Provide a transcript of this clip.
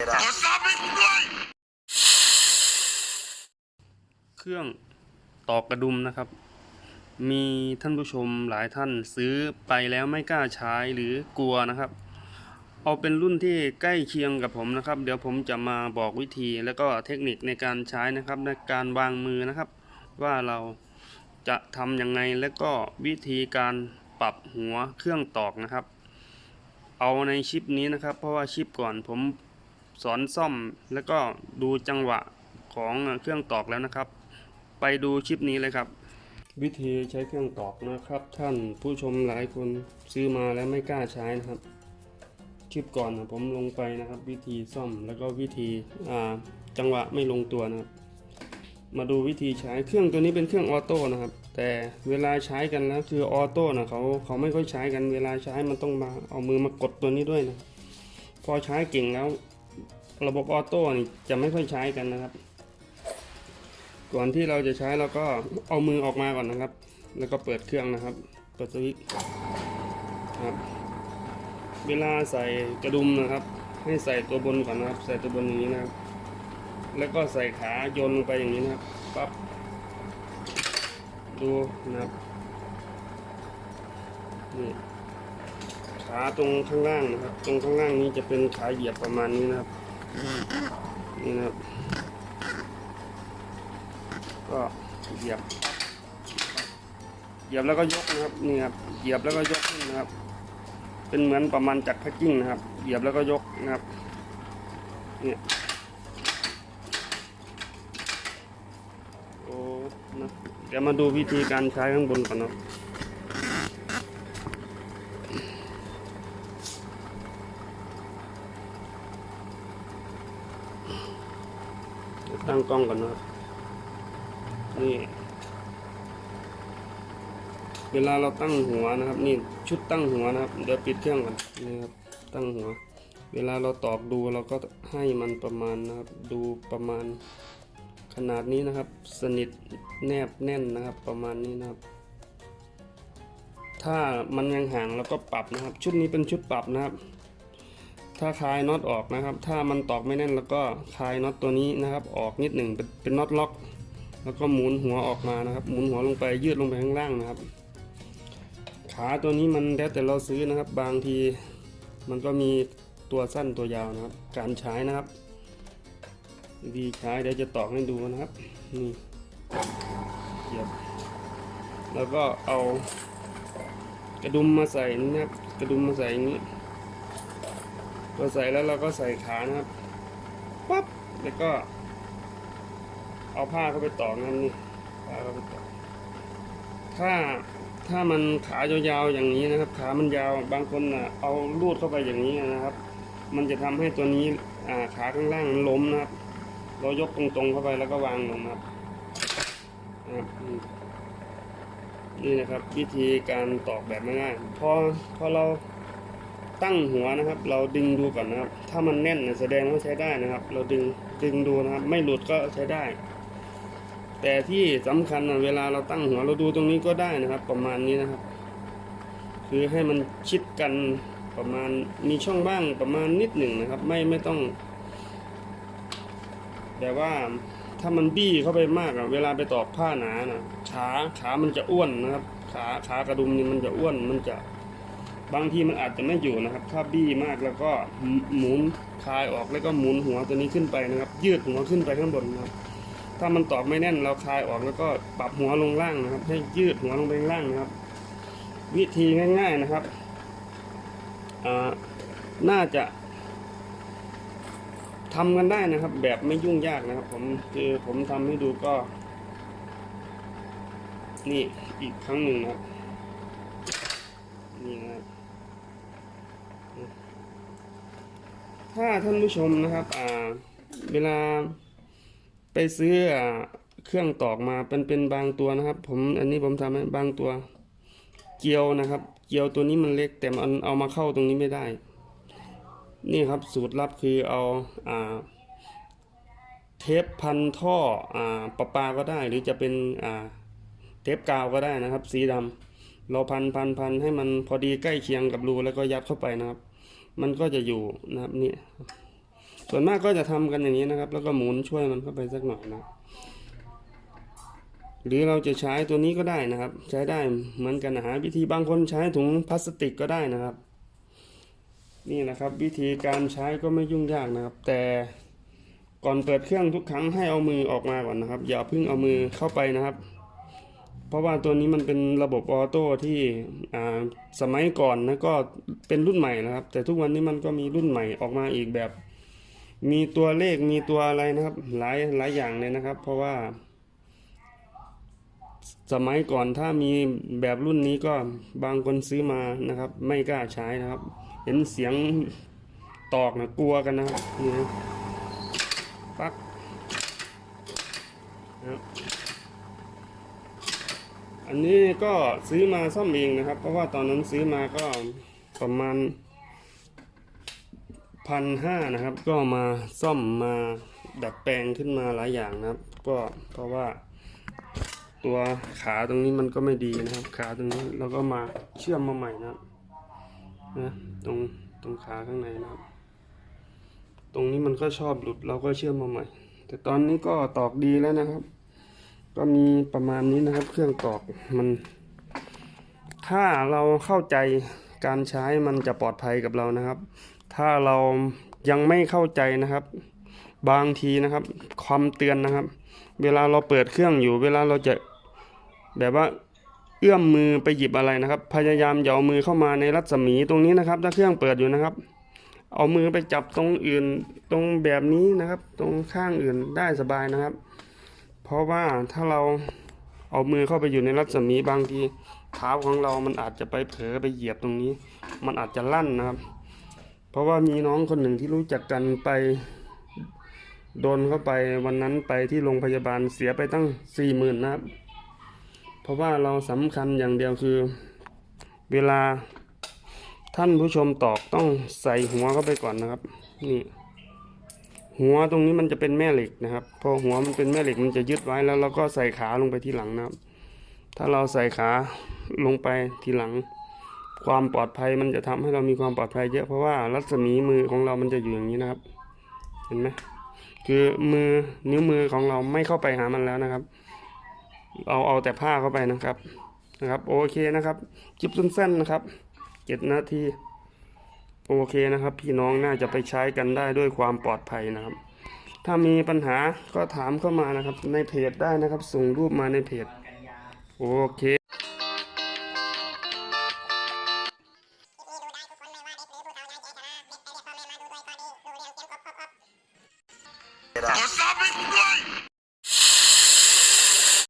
เครื่องตอกกระดุมนะครับ มีท่านผู้ชมหลายท่านซื้อไปแล้วไม่กล้าใช้หรือกลัวนะครับ เอาเป็นรุ่นที่ใกล้เคียงกับผมนะครับ เดี๋ยวผมจะมาบอกวิธีแล้วก็เทคนิคในการใช้นะครับ ในการวางมือนะครับ ว่าเราจะทำยังไงแล้วก็วิธีการปรับหัวเครื่องตอกนะครับ เอาในชิปนี้นะครับ เพราะว่าชิปก่อนผม สอนซ่อม แล้วก็ดูจังหวะของเครื่องตอกแล้วนะครับ ไปดูชิปนี้เลยครับ วิธีใช้เครื่องตอกนะครับ ท่านผู้ชมหลายคนซื้อมาแล้วไม่กล้าใช้นะครับชิปก่อนนะผมลงไปนะครับ วิธีซ่อมแล้วก็วิธีจังหวะไม่ลงตัวนะครับ มาดูวิธีใช้เครื่องตัวนี้เป็นเครื่องออโต้นะครับ แต่เวลาใช้กันแล้วคือออโต้นะเขาเขาไม่ค่อยใช้กันเวลาใช้มันต้องมาเอามือมากดตัวนี้ด้วยนะพอใช้เก่งแล้ว ระบบออโต้นี่จะไม่ค่อยใช้กันนะครับ ก่อนที่เราจะใช้เราก็เอามือออกมาก่อนนะครับ แล้วก็เปิดเครื่องนะครับ เปิดสวิตช์ครับ เวลาใส่กระดุมนะครับ ให้ใส่ตัวบนก่อนนะครับ ใส่ตัวบนอย่างนี้นะครับ แล้วก็ใส่ขาโยนลงไปอย่างนี้นะครับปั๊บดูนะครับนี่ขาตรงข้างล่างนะครับ ตรงข้างล่างนี้จะเป็นขาเหยียบประมาณนี้นะครับ นี่นะครับ ก็เหยียบ เหยียบแล้วก็ยกนะครับ นี่ครับ เหยียบแล้วก็ยกขึ้นนะครับ เป็นเหมือนประมาณจักรแพ็กกิ้งนะครับ เหยียบแล้วก็ยกนะครับ เนี่ยโอ้นะเดี๋ยวมาดูวิธีการใช้ข้างบนก่อนเนาะเดี๋ยว ตั้งกล้องก่อนนะนี่ เวลาเราตั้งหัวนะครับ นี่ชุดตั้งหัวนะครับ เดี๋ยวปิดเครื่องก่อนนี่ครับตั้งหัว เวลาเราตอกดูเราก็ให้มันประมาณนะครับ ดูประมาณขนาดนี้นะครับ สนิทแนบแน่นนะครับ ประมาณนี้นะครับ ถ้ามันยังห่างเราก็ปรับนะครับ ชุดนี้เป็นชุดปรับนะครับ ถ้าคลายน็อตออกนะครับ ถ้ามันตอกไม่แน่นแล้วก็คลายน็อตตัวนี้นะครับ ออกนิดหนึ่งเป็นน็อตล็อก แล้วก็หมุนหัวออกมานะครับ หมุนหัวลงไปยืดลงไปข้างล่างนะครับ ขาตัวนี้มันแล้วแต่เราซื้อนะครับ บางทีมันก็มีตัวสั้นตัวยาวนะครับ การใช้นะครับวิธีใช้เดี๋ยวจะตอกให้ดูนะครับนี่เหยียบแล้วก็เอากระดุมมาใส่นะครับ กระดุมมาใส่อย่างนี้ พอใส่แล้วเราก็ใส่ขานะครับปั๊บแล้วก็ เอาผ้าเข้าไปตอกนะครับนี่ผ้าเข้าไปตอกถ้าถ้ามันขายาวๆอย่างนี้นะครับ ขามันยาวบางคนอะเอาลูดเข้าไปอย่างนี้นะครับ มันจะทำให้ตัวนี้อ่าขาข้างล่างมันล้มนะครับ เรายกตรงๆเข้าไปแล้วก็วางลงนะครับนี่นะครับวิธีการตอกแบบง่ายๆพอพอเรา ตั้งหัวนะครับ เราดึงดูก่อนนะครับ ถ้ามันแน่นแสดงว่าใช้ได้นะครับ เราดึงดึงดูนะครับ ไม่หลุดก็ใช้ได้ แต่ที่สำคัญนะเวลาเราตั้งหัวเราดูตรงนี้ก็ได้นะครับ ประมาณนี้นะครับ คือให้มันชิดกันประมาณมีช่องบ้างประมาณนิดหนึ่งนะครับ ไม่ไม่ต้อง แต่ว่าถ้ามันบี้เข้าไปมากอะเวลาไปตอกผ้าหนานะขาขามันจะอ้วนนะครับ ขาขากระดุมนี่มันจะอ้วนมันจะ บางทีมันอาจจะไม่อยู่นะครับ ถ้าบี้มากแล้วก็หมุนคลายออกแล้วก็หมุนหัวตัวนี้ขึ้นไปนะครับ ยืดหัวขึ้นไปข้างบนนะครับถ้ามันตอกไม่แน่นเราคลายออกแล้วก็ปรับหัวลงล่างนะครับ ให้ยืดหัวลงไปข้างล่างนะครับ วิธีง่าย ๆนะครับอ่าน่าจะทำกันได้นะครับ แบบไม่ยุ่งยากนะครับ ผมคือผมทำให้ดูก็ นี่อีกครั้งหนึ่งนะครับนี่นะครับ ถ้าท่านผู้ชมนะครับอ่าเวลาไปซื้ออ่าเครื่องตอกมาเป็นเป็นบางตัวนะครับ ผมอันนี้ผมทำให้บางตัว เกลียวนะครับ เกลียวตัวนี้มันเล็กแต่มันเอามาเข้าตรงนี้ไม่ได้ นี่ครับสูตรลับคือเอาอ่าเทปพันท่ออ่าประปาก็ได้ หรือจะเป็นอ่าเทปกาวก็ได้นะครับ สีดำเราพันพันพันให้มันพอดีใกล้เคียงกับรูแล้วก็ยัดเข้าไปนะครับ มันก็จะอยู่นะครับนี่ส่วนมากก็จะทำกันอย่างนี้นะครับ แล้วก็หมุนช่วยมันเข้าไปสักหน่อยนะหรือเราจะใช้ตัวนี้ก็ได้นะครับ ใช้ได้เหมือนกันนะฮะวิธีบางคนใช้ถุงพลาสติกก็ได้นะครับ นี่นะครับ วิธีการใช้ก็ไม่ยุ่งยากนะครับ แต่ก่อนเปิดเครื่องทุกครั้งให้เอามือออกมาก่อนนะครับ อย่าเพิ่งเอามือเข้าไปนะครับ เพราะว่าตัวนี้มันเป็นระบบออโต้ที่สมัยก่อนนะก็เป็นรุ่นใหม่นะครับ แต่ทุกวันนี้มันก็มีรุ่นใหม่ออกมาอีกแบบ มีตัวเลขมีตัวอะไรนะครับ หลายหลายอย่างเลยนะครับ เพราะว่า สมัยก่อนถ้ามีแบบรุ่นนี้ก็บางคนซื้อมานะครับ ไม่กล้าใช้นะครับ เห็นเสียงตอกนะกลัวกันนะครับนี่นะปักนะครับ อันนี้ก็ซื้อมาซ่อมเองนะครับ เพราะว่าตอนนั้นซื้อมาก็ประมาณพันห้านะครับ ก็มาซ่อมมาดัดแปลงขึ้นมาหลายอย่างนะครับ ก็เพราะว่า ตัวขาตรงนี้มันก็ไม่ดีนะครับ ขาตรงนี้เราก็มาเชื่อมมาใหม่นะครับนะตรงตรงขาข้างในนะครับ ตรงนี้มันก็ชอบหลุดเราก็เชื่อมมาใหม่ แต่ตอนนี้ก็ตอกดีแล้วนะครับ ก็มีประมาณนี้นะครับ เครื่องตอกมัน ถ้าเราเข้าใจการใช้มันจะปลอดภัยกับเรานะครับ ถ้าเรายังไม่เข้าใจนะครับ บางทีนะครับ ความเตือนนะครับ เวลาเราเปิดเครื่องอยู่ เวลาเราจะแบบว่าเอื้อมมือไปหยิบอะไรนะครับ พยายามอย่าเอามือเข้ามาในรัศมีตรงนี้นะครับ ถ้าเครื่องเปิดอยู่นะครับ เอามือไปจับตรงอื่นตรงแบบนี้นะครับ ตรงข้างอื่นได้สบายนะครับ เพราะว่าถ้าเราเอามือเข้าไปอยู่ในรัศมีบางทีเท้าของเรามันอาจจะไปเผลอไปเหยียบตรงนี้ มันอาจจะลั่นนะครับ เพราะว่ามีน้องคนหนึ่งที่รู้จักกันไปโดนเข้าไปวันนั้นไปที่โรงพยาบาลเสียไปตั้งสี่หมื่นนะครับ เพราะว่าเราสำคัญอย่างเดียวคือ เวลาท่านผู้ชมตอกต้องใส่หัวเข้าไปก่อนนะครับ นี่ หัวตรงนี้มันจะเป็นแม่เหล็กนะครับ พอหัวมันเป็นแม่เหล็กมันจะยึดไว้แล้วเราก็ใส่ขาลงไปที่หลังนะครับ ถ้าเราใส่ขาลงไปทีหลัง ความปลอดภัยมันจะทำให้เรามีความปลอดภัยเยอะเพราะว่ารัศมีมือของเรามันจะอยู่อย่างนี้นะครับ เห็นไหมคือมือนิ้วมือของเราไม่เข้าไปหามันแล้วนะครับ เราเอาแต่ผ้าเข้าไปนะครับนะครับ โอเคนะครับคลิปสั้นๆนะครับเจ็ดนาที โอเคนะครับ พี่น้องน่าจะไปใช้กันได้ด้วยความปลอดภัยนะครับ ถ้ามีปัญหาก็ถามเข้ามานะครับ ในเพจได้นะครับ ส่งรูปมาในเพจ โอเค